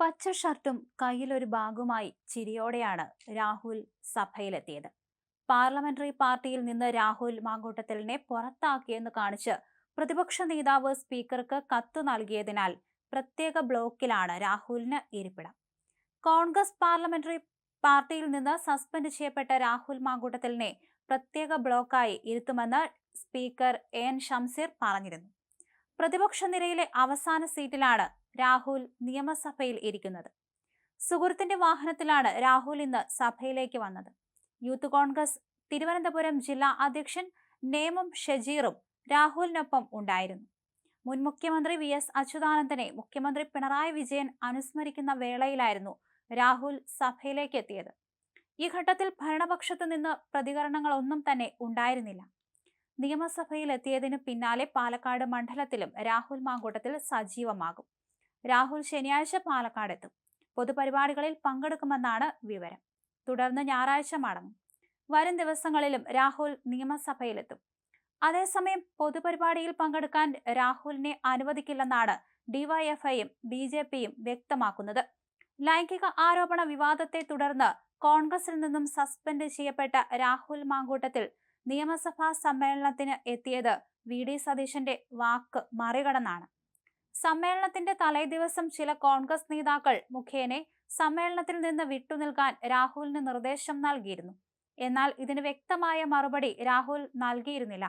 പച്ച ഷർട്ടും കയ്യിലൊരു ബാഗുമായി ചിരിയോടെയാണ് രാഹുൽ സഭയിലെത്തിയത്. പാർലമെന്ററി പാർട്ടിയിൽ നിന്ന് രാഹുൽ മാങ്കൂട്ടത്തലിനെ പുറത്താക്കിയെന്ന് കാണിച്ച് പ്രതിപക്ഷ നേതാവ് സ്പീക്കർക്ക് കത്ത് നൽകിയതിനാൽ പ്രത്യേക ബ്ലോക്കിലാണ് രാഹുലിന് ഇരിപ്പിടം. കോൺഗ്രസ് പാർലമെന്ററി പാർട്ടിയിൽ നിന്ന് സസ്പെൻഡ് ചെയ്യപ്പെട്ട രാഹുൽ മാങ്കൂട്ടത്തലിനെ പ്രത്യേക ബ്ലോക്കായി ഇരുത്തുമെന്ന് സ്പീക്കർ എൻ. ഷംസീർ പറഞ്ഞിരുന്നു. പ്രതിപക്ഷ നിരയിലെ അവസാന സീറ്റിലാണ് രാഹുൽ നിയമസഭയിൽ ഇരിക്കുന്നത്. സുഹൃത്തിന്റെ വാഹനത്തിലാണ് രാഹുൽ ഇന്ന് സഭയിലേക്ക് വന്നത്. യൂത്ത് കോൺഗ്രസ് തിരുവനന്തപുരം ജില്ലാ അധ്യക്ഷൻ നേമം ഷജീറും രാഹുലിനൊപ്പം ഉണ്ടായിരുന്നു. മുൻ മുഖ്യമന്ത്രി വി എസ് അച്യുതാനന്ദനെ മുഖ്യമന്ത്രി പിണറായി വിജയൻ അനുസ്മരിക്കുന്ന വേളയിലായിരുന്നു രാഹുൽ സഭയിലേക്ക് എത്തിയത്. ഈ ഘട്ടത്തിൽ ഭരണപക്ഷത്തു നിന്ന് പ്രതികരണങ്ങളൊന്നും തന്നെ ഉണ്ടായിരുന്നില്ല. നിയമസഭയിൽ എത്തിയതിനു പിന്നാലെ പാലക്കാട് മണ്ഡലത്തിലും രാഹുൽ മാങ്കൂട്ടത്തിൽ സജീവമാകും. രാഹുൽ ശനിയാഴ്ച പാലക്കാട് എത്തും പൊതുപരിപാടികളിൽ പങ്കെടുക്കുമെന്നാണ് വിവരം. തുടർന്ന് ഞായറാഴ്ച മടങ്ങും. വരും ദിവസങ്ങളിലും രാഹുൽ നിയമസഭയിലെത്തും. അതേസമയം പൊതുപരിപാടിയിൽ പങ്കെടുക്കാൻ രാഹുലിനെ അനുവദിക്കില്ലെന്നാണ് ഡിവൈഎഫ്ഐയും ബി ജെ പിയും വ്യക്തമാക്കുന്നത്. ലൈംഗിക ആരോപണ വിവാദത്തെ തുടർന്ന് കോൺഗ്രസിൽ നിന്നും സസ്പെൻഡ് ചെയ്യപ്പെട്ട രാഹുൽ മാങ്കൂട്ടത്തിൽ നിയമസഭാ സമ്മേളനത്തിന് എത്തിയത് വി. ഡി. സതീശന്റെ വാക്ക് മറികടന്നാണ്. സമ്മേളനത്തിന്റെ തലേദിവസം ചില കോൺഗ്രസ് നേതാക്കൾ മുഖേനെ സമ്മേളനത്തിൽ നിന്ന് വിട്ടുനിൽക്കാൻ രാഹുലിന് നിർദ്ദേശം നൽകിയിരുന്നു. എന്നാൽ ഇതിന് വ്യക്തമായ മറുപടി രാഹുൽ നൽകിയിരുന്നില്ല.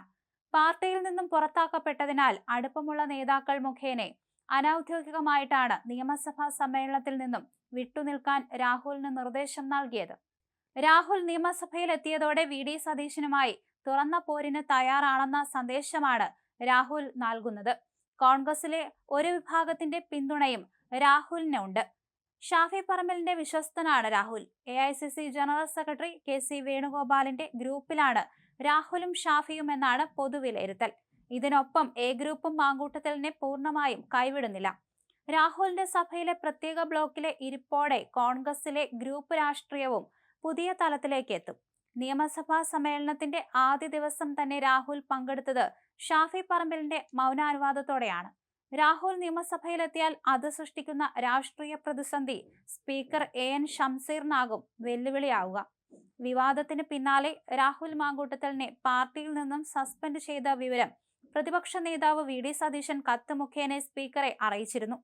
പാർട്ടിയിൽ നിന്നും പുറത്താക്കപ്പെട്ടതിനാൽ അടുപ്പമുള്ള നേതാക്കൾ മുഖേനെ അനൌദ്യോഗികമായിട്ടാണ് നിയമസഭാ സമ്മേളനത്തിൽ നിന്നും വിട്ടുനിൽക്കാൻ രാഹുലിന് നിർദ്ദേശം നൽകിയത്. രാഹുൽ നിയമസഭയിൽ എത്തിയതോടെ വി. ഡി. സതീശനുമായി തുറന്ന പോരിന് തയ്യാറാണെന്ന സന്ദേശമാണ് രാഹുൽ നൽകുന്നത്. കോൺഗ്രസിലെ ഒരു വിഭാഗത്തിന്റെ പിന്തുണയും രാഹുലിനുണ്ട്. ഷാഫി പറമ്പലിന്റെ വിശ്വസ്തനാണ് Rahul. A I C C general secretary K C വേണുഗോപാലിന്റെ ഗ്രൂപ്പിലാണ് രാഹുലും ഷാഫിയും എന്നാണ് പൊതുവിലയിരുത്തൽ. ഇതിനൊപ്പം എ ഗ്രൂപ്പും മാങ്കൂട്ടത്തലിനെ പൂർണമായും കൈവിടുന്നില്ല. രാഹുലിന്റെ സഭയിലെ പ്രത്യേക ബ്ലോക്കിലെ ഇരിപ്പോടെ കോൺഗ്രസിലെ ഗ്രൂപ്പ് രാഷ്ട്രീയവും പുതിയ തലത്തിലേക്ക് എത്തും. നിയമസഭാ സമ്മേളനത്തിന്റെ ആദ്യ ദിവസം തന്നെ രാഹുൽ പങ്കെടുത്തത് ഷാഫി പറമ്പലിന്റെ മൗനാനുവാദത്തോടെയാണ്. രാഹുൽ നിയമസഭയിലെത്തിയാൽ അത് സൃഷ്ടിക്കുന്ന രാഷ്ട്രീയ പ്രതിസന്ധി സ്പീക്കർ എ എൻ ഷംസീറിനാകും വെല്ലുവിളിയാവുക. വിവാദത്തിന് പിന്നാലെ രാഹുൽ മാങ്കൂട്ടത്തലിനെ പാർട്ടിയിൽ നിന്നും സസ്പെൻഡ് ചെയ്ത വിവരം പ്രതിപക്ഷ നേതാവ് വി. ഡി. സതീശൻ കത്ത് മുഖേന സ്പീക്കറെ അറിയിച്ചിരുന്നു.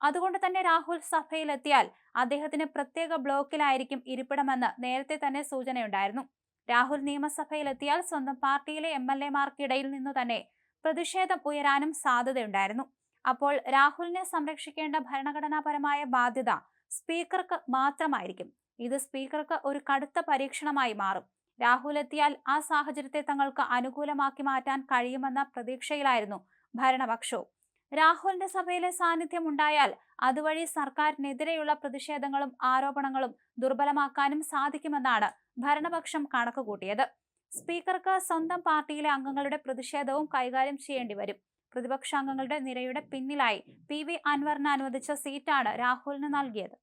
അതുകൊണ്ട് തന്നെ രാഹുൽ സഭയിലെത്തിയാൽ അദ്ദേഹത്തിന് പ്രത്യേക ബ്ലോക്കിലായിരിക്കും ഇരിപ്പിടമെന്ന് നേരത്തെ തന്നെ സൂചനയുണ്ടായിരുന്നു. രാഹുൽ നിയമസഭയിലെത്തിയാൽ സ്വന്തം പാർട്ടിയിലെ എം എൽ എമാർക്കിടയിൽ നിന്നു തന്നെ പ്രതിഷേധം ഉയരാനും സാധ്യതയുണ്ടായിരുന്നു. അപ്പോൾ രാഹുലിനെ സംരക്ഷിക്കേണ്ട ഭരണഘടനാപരമായ ബാധ്യത സ്പീക്കർക്ക് മാത്രമായിരിക്കും. ഇത് സ്പീക്കർക്ക് ഒരു കടുത്ത പരീക്ഷണമായി മാറും. രാഹുൽ എത്തിയാൽ ആ സാഹചര്യത്തെ തങ്ങൾക്ക് അനുകൂലമാക്കി മാറ്റാൻ കഴിയുമെന്ന പ്രതീക്ഷയിലായിരുന്നു ഭരണപക്ഷവും. രാഹുലിന്റെ സഭയിലെ സാന്നിധ്യം ഉണ്ടായാൽ അതുവഴി സർക്കാരിനെതിരെയുള്ള പ്രതിഷേധങ്ങളും ആരോപണങ്ങളും ദുർബലമാക്കാനും സാധിക്കുമെന്നാണ് ഭരണപക്ഷം കണക്കുകൂട്ടിയത്. സ്പീക്കർക്ക് സ്വന്തം പാർട്ടിയിലെ അംഗങ്ങളുടെ പ്രതിഷേധവും കൈകാര്യം ചെയ്യേണ്ടി വരും. പ്രതിപക്ഷാംഗങ്ങളുടെ നിരയുടെ പിന്നിലായി പി വി അൻവറിന് അനുവദിച്ച സീറ്റാണ് രാഹുലിന് നൽകിയത്.